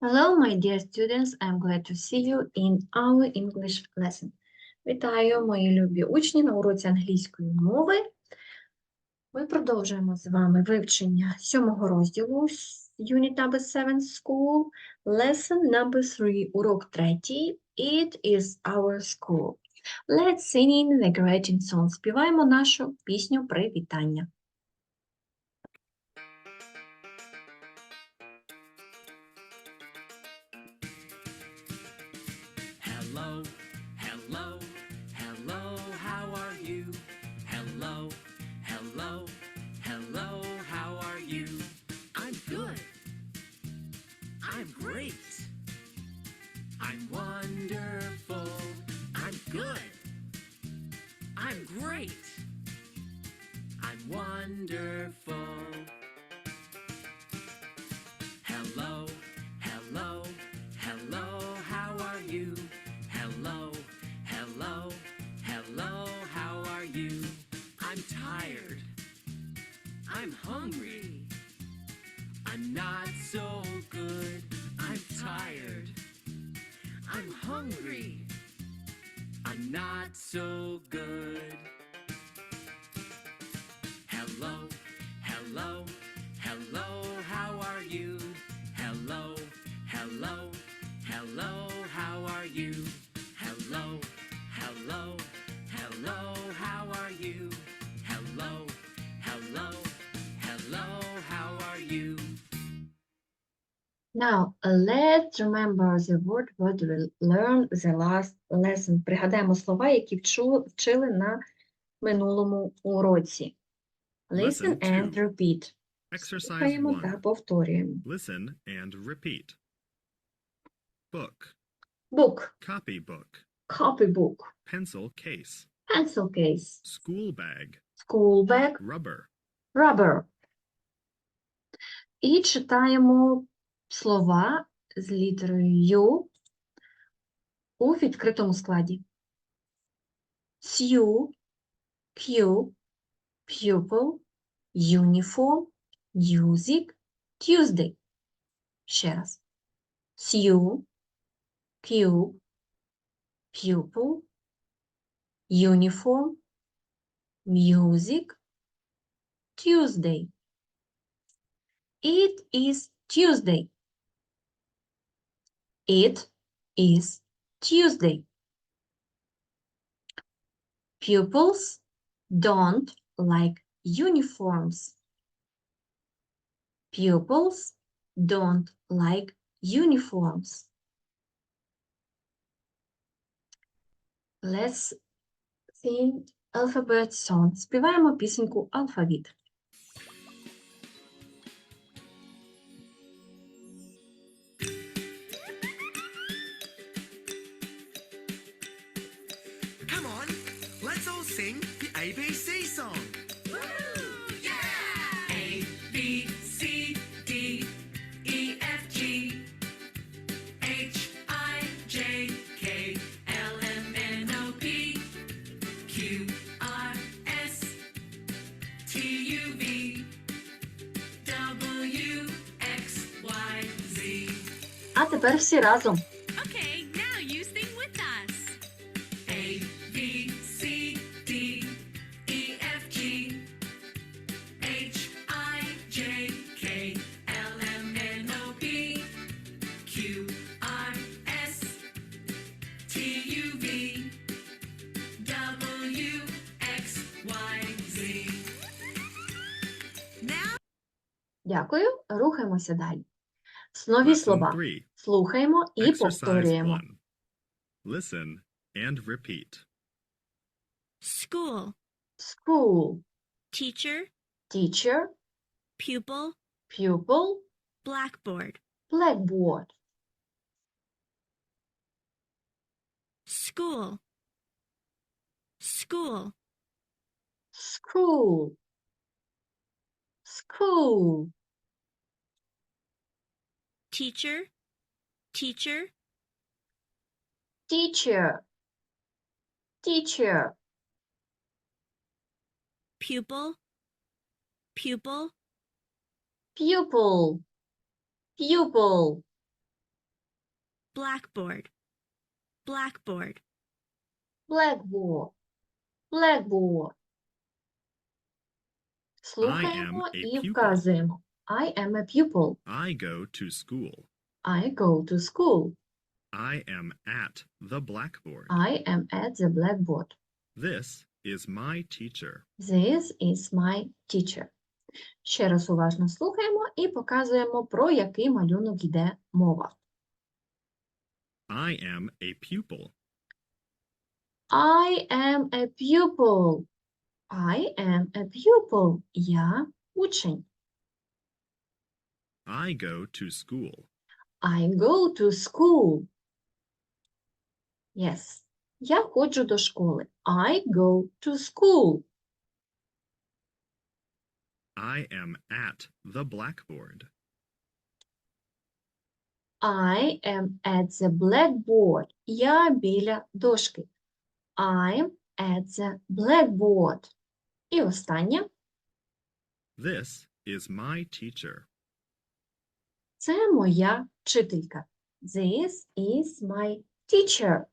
Hello, my dear students. I'm glad to see you in our English lesson. Вітаю, мої любі учні на уроці англійської мови. Ми продовжуємо з вами вивчення сьомого розділу Unit number 7 School, Lesson number 3, урок третій. It is our school. Let's sing in the greeting song. Співаємо нашу пісню привітання. I'm great. I'm wonderful. I'm good. I'm great. I'm wonderful. Hello, hello, hello, how are you? Hello, hello, hello, how are you? I'm tired. I'm hungry. Not so good. Hello, hello, hello, how are you? Hello, hello, hello, how are you? Hello, hello, hello, Now, let's remember the word what we learned the last lesson. Пригадаємо слова, які вчу- вчили на минулому уроці. Listen Lesson and two. repeat. Exercise Слухаємо та 1. повторюємо. Listen and repeat. Book, Book, copybook, copybook, pencil case, pencil case, school bag, school bag, rubber, rubber. І читаємо слова з літерою Ю у відкритому складі. Сью, Q, pupil, uniform, music, Tuesday. Ще раз. Сью, Q, pupil, uniform, music, Tuesday. It is Tuesday. It is Tuesday. Pupils don't like uniforms. Pupils don't like uniforms. Let's sing alphabet song. Співаємо пісеньку алфавіт. Song. A, B, C, D, E, F, G, H, I, J, K, L, M, N, O, P, Q, R, S, T, U, V, W, X, Y, Z. А тепер всі разом. Дякую. Рухаємося далі. Нові слова. Слухаємо і повторюємо. Listen and repeat. school, School, teacher, teacher, pupil, pupil, blackboard, blackboard. school, school, School, school, teacher, teacher, teacher, teacher, pupil, pupil, pupil, pupil, Blackboard. Blackboard. Blackboard. Blackboard. Слухаємо a і pupil. вказуємо. I am a pupil. I go to school. I go to school. I am at the blackboard. I am at the blackboard. This is my teacher. This is my teacher. Ще раз уважно слухаємо і показуємо, про який малюнок йде мова. I am a pupil. I am a pupil. I am a pupil. Я учень. I go to school. I go to school. Yes. Я ходжу до школи. I go to school. I am at the blackboard. I am at the blackboard. Я біля дошки. I'm at the blackboard. І останнє. This is my teacher. Це моя вчителька. This is my teacher.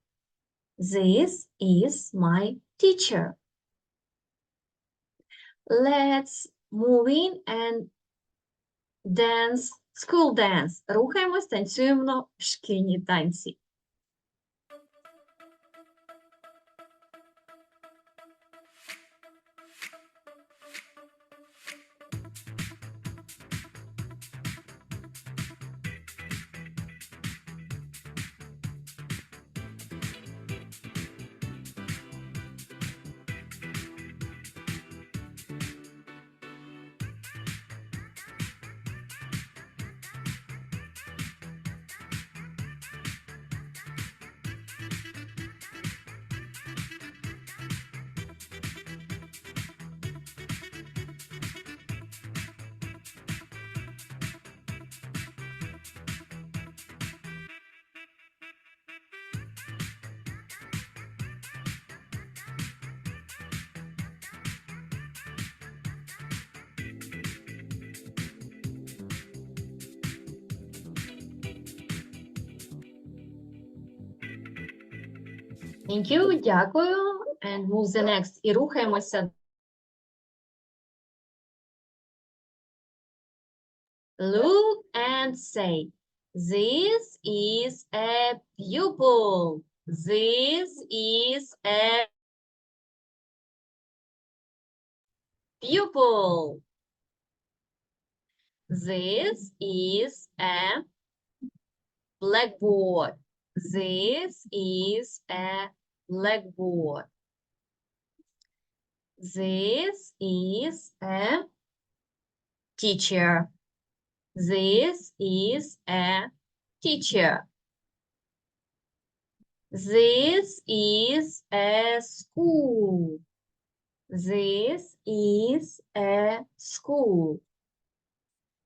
This is my teacher. Let's move in and dance, school dance. Рухаємось, танцюємо в шкільні танці. Thank you, дякую. And move the next. І рухаємося. Look and say, this is a pupil. This is a pupil. This is a blackboard. This is a blackboard. This is a teacher. This is a teacher. This is a school. This is a school.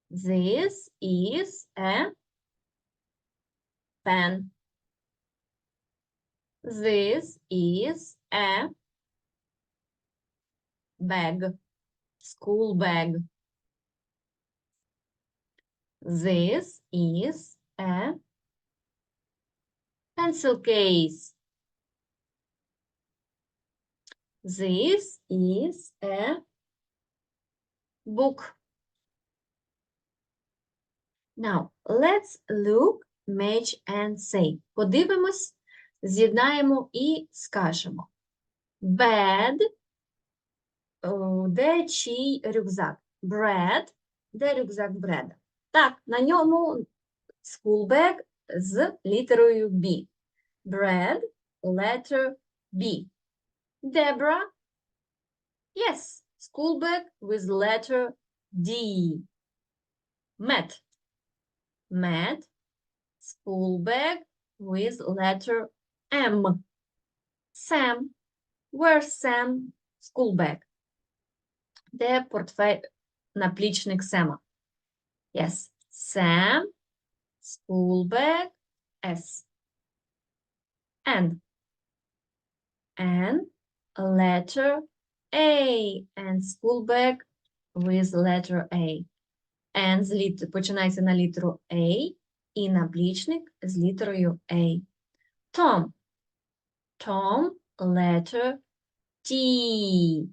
This is a pen. This is a bag, school bag. This is a pencil case. This is a book. Now, let's look, match and say. Подивимось, з'єднаємо і скажемо. Bed. Де чий рюкзак? Bread. Де рюкзак Бреда? Так, на ньому school bag з літерою B. Bread, letter B. Deborah. Yes, school bag with letter D. Matt. Matt, school bag with letter M. Sam. Where's Sam? School bag. Де портфель, наплічник Сема? Yes. Sam, school bag, S. N. N, letter A. And school bag with letter A. N з літ... починається на літеру A і наплічник з літерою A. Tom. Tom, letter T.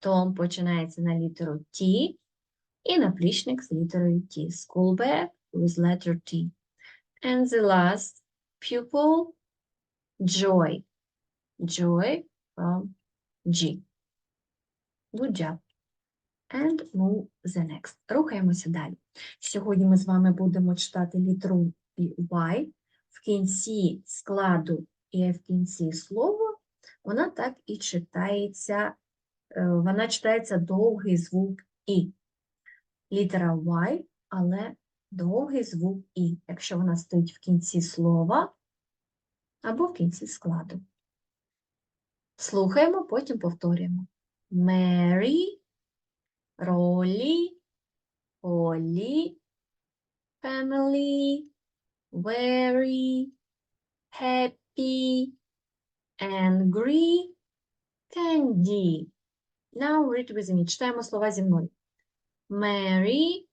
Том починається на літеру T і наплічник з літерою T. School bag with letter T. And the last pupil, Joy. Joy from G. Good job. And move the next. Рухаємося далі. Сьогодні ми з вами будемо читати літеру Y. В кінці складу і в кінці слова вона так і читається, е, вона читається довгий звук І. Літера Y, але довгий звук І, якщо вона стоїть в кінці слова або в кінці складу. Слухаємо, потім повторюємо. Mary, Rolly, Polly, family, very, happy, angry, candy. Now read with me. Читаємо слова зі мною. Mary,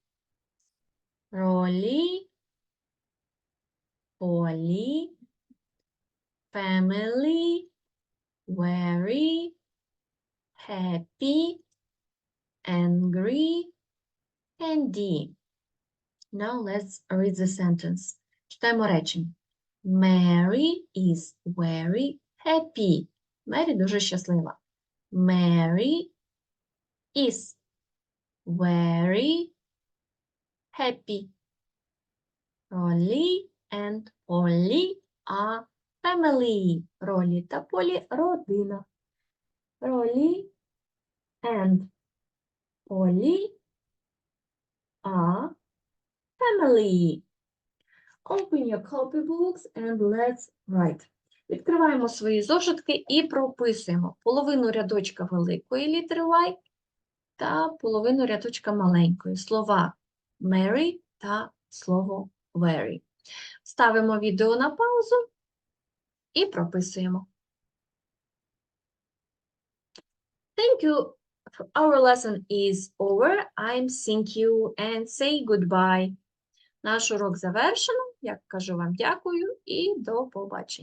Rolly, Polly, family, very, happy, angry, candy. Now let's read the sentence. Читаємо речення. Mary is very happy. Мері дуже щаслива. Mary is very happy. Rolly and Polly are family. Ролі та Полі – родина. Rolly and Polly are family. Open your copybooks and let's write. Відкриваємо свої зошитки і прописуємо половину рядочка великої літери Y та половину рядочка маленької. Слова Mary та слово very. Ставимо відео на паузу і прописуємо. Thank you. Our lesson is over. I'm thank you and say goodbye. Наш урок завершено. Я кажу вам дякую і до побачення.